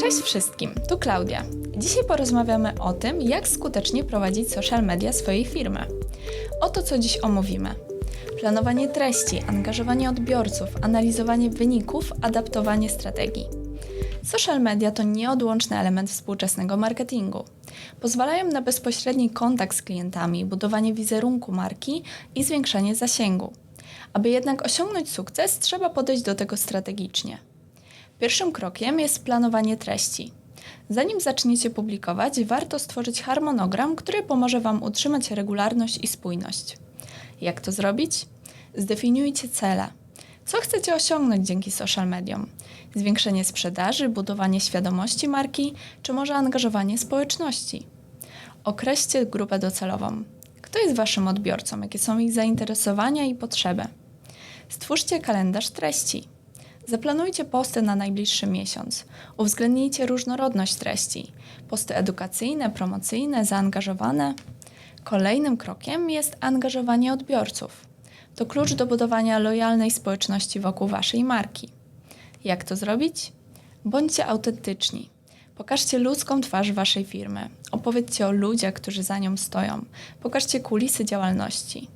Cześć wszystkim, tu Klaudia. Dzisiaj porozmawiamy o tym, jak skutecznie prowadzić social media swojej firmy. Oto co dziś omówimy. Planowanie treści, angażowanie odbiorców, analizowanie wyników, adaptowanie strategii. Social media to nieodłączny element współczesnego marketingu. Pozwalają na bezpośredni kontakt z klientami, budowanie wizerunku marki i zwiększanie zasięgu. Aby jednak osiągnąć sukces, trzeba podejść do tego strategicznie. Pierwszym krokiem jest planowanie treści. Zanim zaczniecie publikować, warto stworzyć harmonogram, który pomoże Wam utrzymać regularność i spójność. Jak to zrobić? Zdefiniujcie cele. Co chcecie osiągnąć dzięki social mediom? Zwiększenie sprzedaży, budowanie świadomości marki, czy może angażowanie społeczności? Określcie grupę docelową. Kto jest Waszym odbiorcą? Jakie są ich zainteresowania i potrzeby? Stwórzcie kalendarz treści. Zaplanujcie posty na najbliższy miesiąc. Uwzględnijcie różnorodność treści. Posty edukacyjne, promocyjne, zaangażowane. Kolejnym krokiem jest angażowanie odbiorców. To klucz do budowania lojalnej społeczności wokół Waszej marki. Jak to zrobić? Bądźcie autentyczni. Pokażcie ludzką twarz Waszej firmy. Opowiedzcie o ludziach, którzy za nią stoją. Pokażcie kulisy działalności.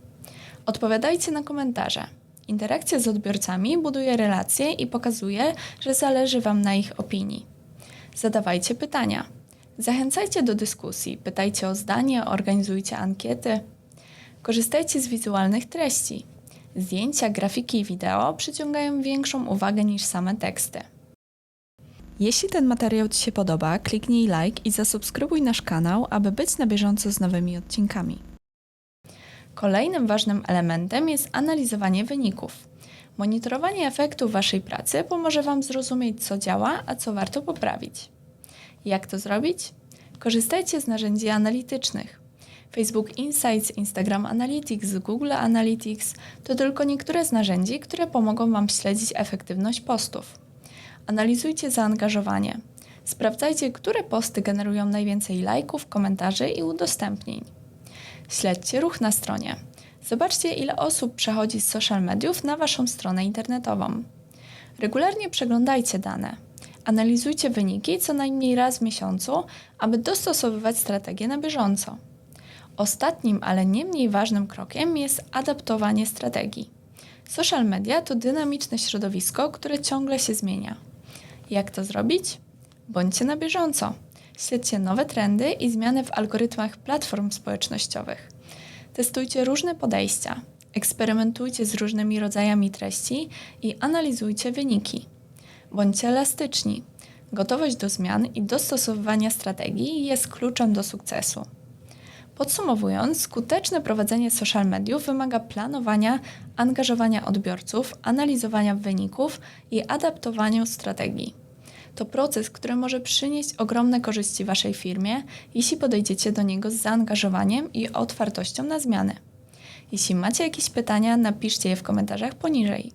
Odpowiadajcie na komentarze. Interakcja z odbiorcami buduje relacje i pokazuje, że zależy Wam na ich opinii. Zadawajcie pytania. Zachęcajcie do dyskusji, pytajcie o zdanie, organizujcie ankiety. Korzystajcie z wizualnych treści. Zdjęcia, grafiki i wideo przyciągają większą uwagę niż same teksty. Jeśli ten materiał Ci się podoba, kliknij like i zasubskrybuj nasz kanał, aby być na bieżąco z nowymi odcinkami. Kolejnym ważnym elementem jest analizowanie wyników. Monitorowanie efektów Waszej pracy pomoże Wam zrozumieć, co działa, a co warto poprawić. Jak to zrobić? Korzystajcie z narzędzi analitycznych. Facebook Insights, Instagram Analytics, Google Analytics to tylko niektóre z narzędzi, które pomogą Wam śledzić efektywność postów. Analizujcie zaangażowanie. Sprawdzajcie, które posty generują najwięcej lajków, komentarzy i udostępnień. Śledźcie ruch na stronie. Zobaczcie, ile osób przechodzi z social mediów na Waszą stronę internetową. Regularnie przeglądajcie dane. Analizujcie wyniki co najmniej raz w miesiącu, aby dostosowywać strategię na bieżąco. Ostatnim, ale nie mniej ważnym krokiem jest adaptowanie strategii. Social media to dynamiczne środowisko, które ciągle się zmienia. Jak to zrobić? Bądźcie na bieżąco. Śledźcie nowe trendy i zmiany w algorytmach platform społecznościowych. Testujcie różne podejścia, eksperymentujcie z różnymi rodzajami treści i analizujcie wyniki. Bądźcie elastyczni. Gotowość do zmian i dostosowywania strategii jest kluczem do sukcesu. Podsumowując, skuteczne prowadzenie social mediów wymaga planowania, angażowania odbiorców, analizowania wyników i adaptowania strategii. To proces, który może przynieść ogromne korzyści Waszej firmie, jeśli podejdziecie do niego z zaangażowaniem i otwartością na zmiany. Jeśli macie jakieś pytania, napiszcie je w komentarzach poniżej.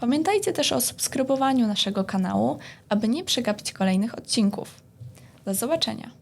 Pamiętajcie też o subskrybowaniu naszego kanału, aby nie przegapić kolejnych odcinków. Do zobaczenia!